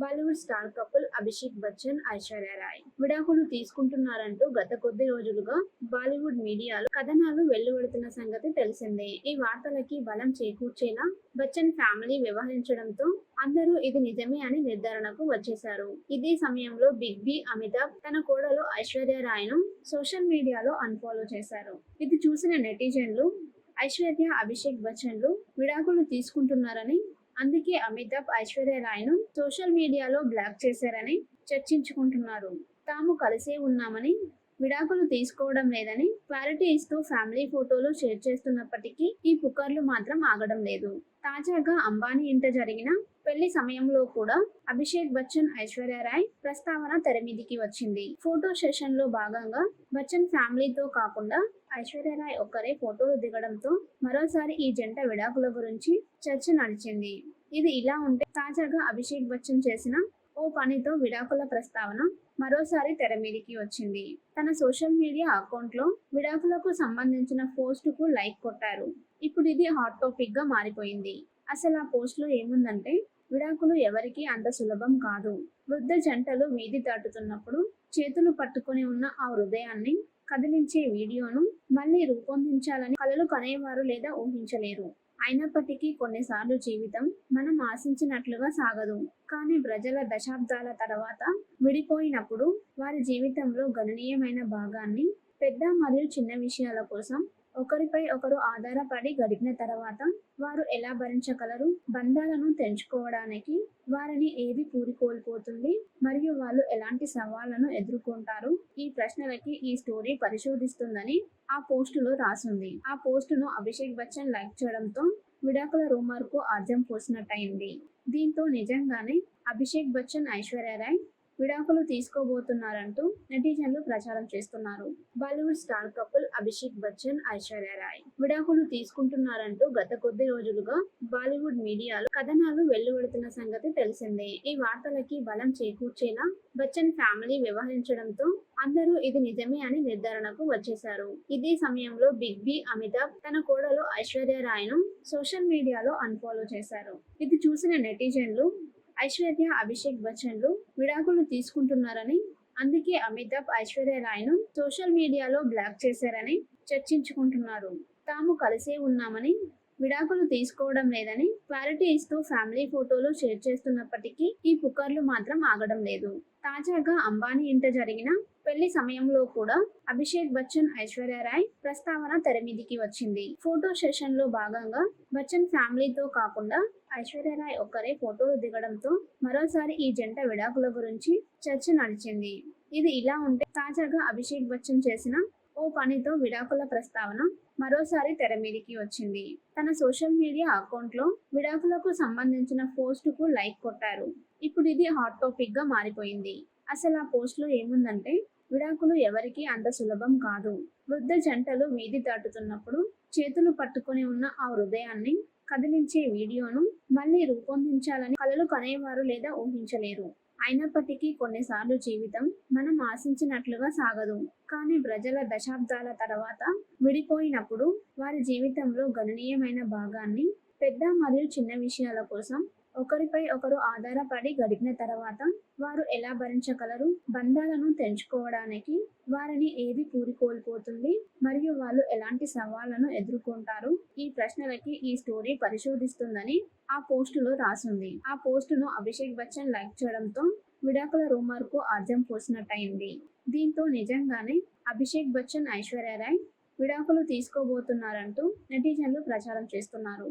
Bollywood star couple Abhishek Bachchan Aishwarya Rai విడాకులు తీసుకుంటున్నారంటూ గత కొద్ది రోజులుగా బాలీవుడ్ మీడియాలో కథనాలు వెల్లువడుతున్న సంగతి తెలిసిందే. ఈ వార్తలకి బలం చేకూర్చేలా బచ్చన్ ఫ్యామిలీ వ్యవహరించడంతో అందరూ ఇది నిజమే అని నిర్ధారణకు వచ్చేశారు. ఇదే సమయంలో బిగ్ బి అమితాబ్ తన కోడలు ఐశ్వర్య రాయ్ను సోషల్ మీడియాలో అన్ఫాలో చేశారు. ఇది చూసిన నెటిజన్లు ఐశ్వర్య అభిషేక్ బచ్చన్లు విడాకులు తీసుకుంటున్నారని అందుకే అమితాబ్ ఐశ్వర్య రాయ్ను సోషల్ మీడియాలో బ్లాక్ చేశారని చర్చించుకుంటున్నారు. తాము కలిసే ఉన్నామని విడాకులు తీసుకోవడం లేదని క్లారిటీ ఇస్తూ ఫ్యామిలీ ఫోటోలు షేర్ చేస్తున్నప్పటికీ ఈ పుకార్లు మాత్రం ఆగడం లేదు. తాజాగా అంబానీ ఇంట జరిగిన పెళ్ళి సమయంలో కూడా అభిషేక్ బచ్చన్ ఐశ్వర్య రాయ్ ప్రస్తావన తెరమీదికి వచ్చింది. ఫోటో సెషన్లో భాగంగా బచ్చన్ ఫ్యామిలీతో కాకుండా ఐశ్వర్య రాయ్ ఒక్కరే ఫోటోలు దిగడంతో మరోసారి ఈ జంట విడాకుల గురించి చర్చ నడిచింది. ఇది ఇలా ఉంటే తాజాగా అభిషేక్ బచ్చన్ చేసిన ఓ పనితో విడాకుల ప్రస్తావన మరోసారి తెర మీదికి వచ్చింది. తన సోషల్ మీడియా అకౌంట్లో విడాకులకు సంబంధించిన పోస్ట్కు లైక్ కొట్టారు. ఇప్పుడు ఇది హాట్ టాపిక్గా మారిపోయింది. అసలు ఆ పోస్ట్లో ఏముందంటే విడాకులు ఎవరికీ అంత సులభం కాదు. వృద్ధ జంటలు వీధి దాటుతున్నప్పుడు చేతులు పట్టుకొని ఉన్న ఆ హృదయాన్ని కదిలించే వీడియోను మళ్ళీ రూపొందించాలని కలలు కనేవారు లేదా ఊహించలేరు. అయినప్పటికీ కొన్నిసార్లు జీవితం మనం ఆశించినట్లుగా సాగదు. కానీ ప్రజల దశాబ్దాల తర్వాత విడిపోయినప్పుడు వారి జీవితంలో గణనీయమైన భాగాన్ని పెద్ద మరియు చిన్న విషయాల కోసం ఒకరిపై ఒకరు ఆధారపడి గడిపిన తర్వాత వారు ఎలా భరించగలరు? బంధాలను తెంచుకోవడానికి వారిని ఏది పూరికోల్పోతుంది? మరియు వాళ్ళు ఎలాంటి సవాళ్ళను ఎదుర్కొంటారు? ఈ ప్రశ్నలకి ఈ స్టోరీ పరిశోధిస్తుందని ఆ పోస్టులో రాసింది. ఆ పోస్టును అభిషేక్ బచ్చన్ లైక్ చేయడంతో విడాకుల రూమర్కు ఆద్యం పోసినట్టయింది. దీంతో నిజంగానే అభిషేక్ బచ్చన్ ఐశ్వర్య రాయ్ విడాకులు తీసుకోబోతున్నారంటూ నెటిజన్లు ప్రచారం చేస్తున్నారు. Bollywood star couple Abhishek Bachchan Aishwarya Rai విడాకులు తీసుకుంటున్నారంటూ గత కొద్ది రోజులుగా బాలీవుడ్ మీడియాలో కథనాలు వెల్లువడుతున్న సంగతి తెలిసిందే. ఈ వార్తలకి బలం చేకూర్చేలా బచ్చన్ ఫ్యామిలీ వ్యవహరించడంతో అందరూ ఇది నిజమే అని నిర్ధారణకు వచ్చేశారు. ఇదే సమయంలో బిగ్ బి అమితాబ్ తన కోడలు ఐశ్వర్య రాయ్ను సోషల్ మీడియాలో అన్ఫాలో చేశారు. ఇది చూసిన నెటిజన్లు ఐశ్వర్య అభిషేక్ బచ్చన్లు విడాకులు తీసుకుంటున్నారని అందుకే అమితాబ్ ఐశ్వర్య రాయ్ను సోషల్ మీడియాలో బ్లాక్ చేశారని చర్చించుకుంటున్నారు. తాము కలిసే ఉన్నామని విడాకులు తీసుకోవడం లేదని క్లారిటీ ఇస్తూ ఫ్యామిలీ ఫోటోలు షేర్ చేస్తున్నప్పటికీ ఈ పుకార్లు మాత్రం ఆగడం లేదు. తాజాగా అంబానీ ఇంట జరిగిన పెళ్ళి సమయంలో కూడా అభిషేక్ బచ్చన్ ఐశ్వర్య రాయ్ ప్రస్తావన తెరమీదికి వచ్చింది. ఫోటో సెషన్లో భాగంగా బచ్చన్ ఫ్యామిలీతో కాకుండా ఐశ్వర్య రాయ్ ఒక్కరే ఫోటోలు దిగడంతో మరోసారి ఈ జంట విడాకుల గురించి చర్చ నడిచింది. ఇది ఇలా ఉంటే తాజాగా అభిషేక్ బచ్చన్ చేసిన ఓ పనితో విడాకుల ప్రస్తావన మరోసారి తెర మీదికి వచ్చింది. తన సోషల్ మీడియా అకౌంట్లో విడాకులకు సంబంధించిన పోస్ట్కు లైక్ కొట్టారు. ఇప్పుడు ఇది హాట్ టాపిక్గా మారిపోయింది. అసలు ఆ పోస్ట్లో ఏముందంటే విడాకులు ఎవరికీ అంత సులభం కాదు. వృద్ధ జంటలు వీధి దాటుతున్నప్పుడు చేతులు పట్టుకొని ఉన్న ఆ హృదయాన్ని కదిలించే వీడియోను మళ్ళీ రూపొందించాలని కలలు కనేవారు లేదా ఊహించలేరు. అయినప్పటికీ కొన్నిసార్లు జీవితం మనం ఆశించినట్లుగా సాగదు. కానీ ప్రజల దశాబ్దాల తర్వాత విడిపోయినప్పుడు వారి జీవితంలో గణనీయమైన భాగాన్ని పెద్ద మరియు చిన్న విషయాల కోసం ఒకరిపై ఒకరు ఆధారపడి గడిపిన తర్వాత వారు ఎలా భరించగలరు? బంధాలను తెంచుకోవడానికి వారిని ఏది పూరికోల్పోతుంది? మరియు వాళ్ళు ఎలాంటి సవాళ్ళను ఎదుర్కొంటారు? ఈ ప్రశ్నలకి ఈ స్టోరీ పరిశోధిస్తుందని ఆ పోస్టులో రాసింది. ఆ పోస్టును అభిషేక్ బచ్చన్ లైక్ చేయడంతో విడాకుల రూమర్కు ఆద్యం పోసినట్టయింది. దీంతో నిజంగానే అభిషేక్ బచ్చన్ ఐశ్వర్య రాయ్ విడాకులు తీసుకోబోతున్నారంటూ నెటిజన్లు ప్రచారం చేస్తున్నారు.